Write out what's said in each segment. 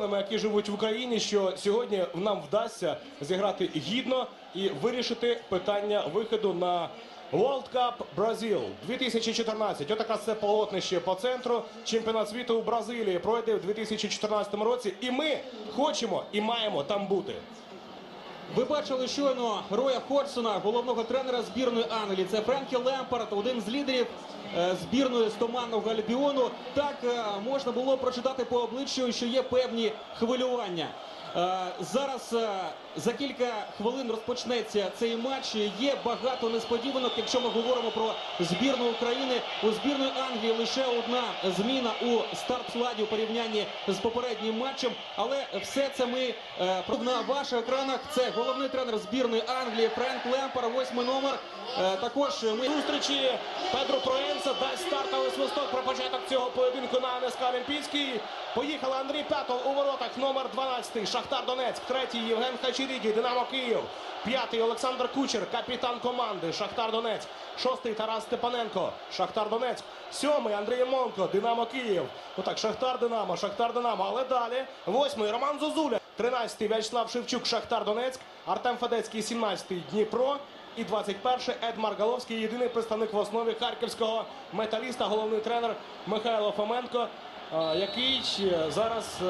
які живуть в Україні, що сьогодні нам вдасться зіграти гідно і вирішити питання виходу на World Cup Бразил 2014. Отака це полотнище по центру. Чемпіонат світу у Бразилії пройде в 2014 році. І ми хочемо і маємо там бути. Ви бачили щойно Роя Ходжсона, головного тренера збірної Англії. Це Френкі Лемпард, один з лідерів е, збірної з командного Альбіону. Так е, можна було прочитати по обличчю, що є певні хвилювання. Е, Зараз за кілька хвилин розпочнеться цей матч. Є багато несподіванок, якщо ми говоримо про збірну України. У збірної Англії лише одна зміна у старт-складі у порівнянні з попереднім матчем. Але все це ми на ваших екранах. Це головний тренер збірної Англії Френк Лемпар, восьмий номер. Е, Також ми Зустрічі Педро Проенса дасть стартовий свисток про початок цього поєдинку на НСК Олімпійський. Поїхали Андрій Пятов у воротах, номер 12, Шахтар Донецьк, третій Євген Хачеріді, Динамо Київ, п'ятий Олександр Кучер, капітан команди, Шахтар Донецьк, шостий Тарас Степаненко, Шахтар Донецьк, сьомий Андрій Монко, Динамо Київ. Отак, Шахтар Динамо, Шахтар Динамо, але далі восьмий Роман Зозуля, 13-й В'ячеслав Шевчук, Шахтар Донецьк, Артем Федецький, 17-й Дніпро. І 21-й Ед Маргаловський, єдиний представник в основі харківського металіста, головний тренер Михайло Фоменко, е, який зараз е,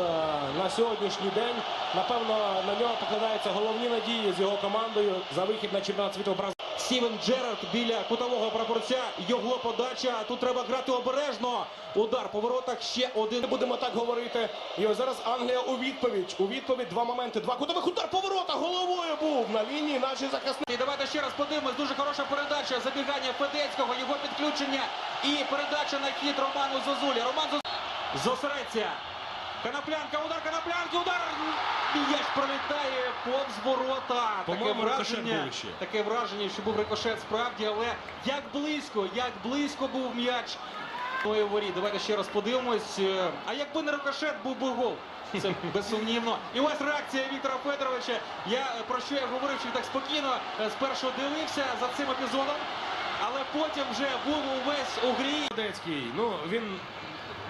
на сьогоднішній день, напевно, на нього покладаються головні надії з його командою за вихід на чемпіонат світу Бразилії. Стівен Джерард біля кутового прапорця. Його подача. Тут треба грати обережно. Удар по воротах. Ще один. Не будемо так говорити. І ось зараз Англія у відповідь. У відповідь два моменти. Два кутових удар по воротах. Головою був на лінії наші захисники. І давайте ще раз подивимось. Дуже хороша передача. Забігання Федецького, його підключення і передача на хід Роману Зозулі. Роман Зозуля зосередься. Канаплянка, удар, канаплянки, удар. М'яч пролітає повз ворота. Таке враження, таке враження, що був рикошет справді, але як близько, як близько був м'яч. Ой, воріт. Давайте ще раз подивимось. Е, А якби не рикошет, був би гол. Це безсумнівно. І ось реакція Віктора Федоровича. Я е, про що я говорив, що так спокійно е, спершу дивився за цим епізодом, але потім вже був увесь у грі. Ну він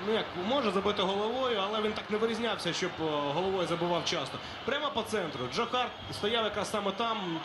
ну як може забити головою, але він так не вирізнявся, щоб головою забивав часто. Прямо по центру. Джохар стояв якраз саме там,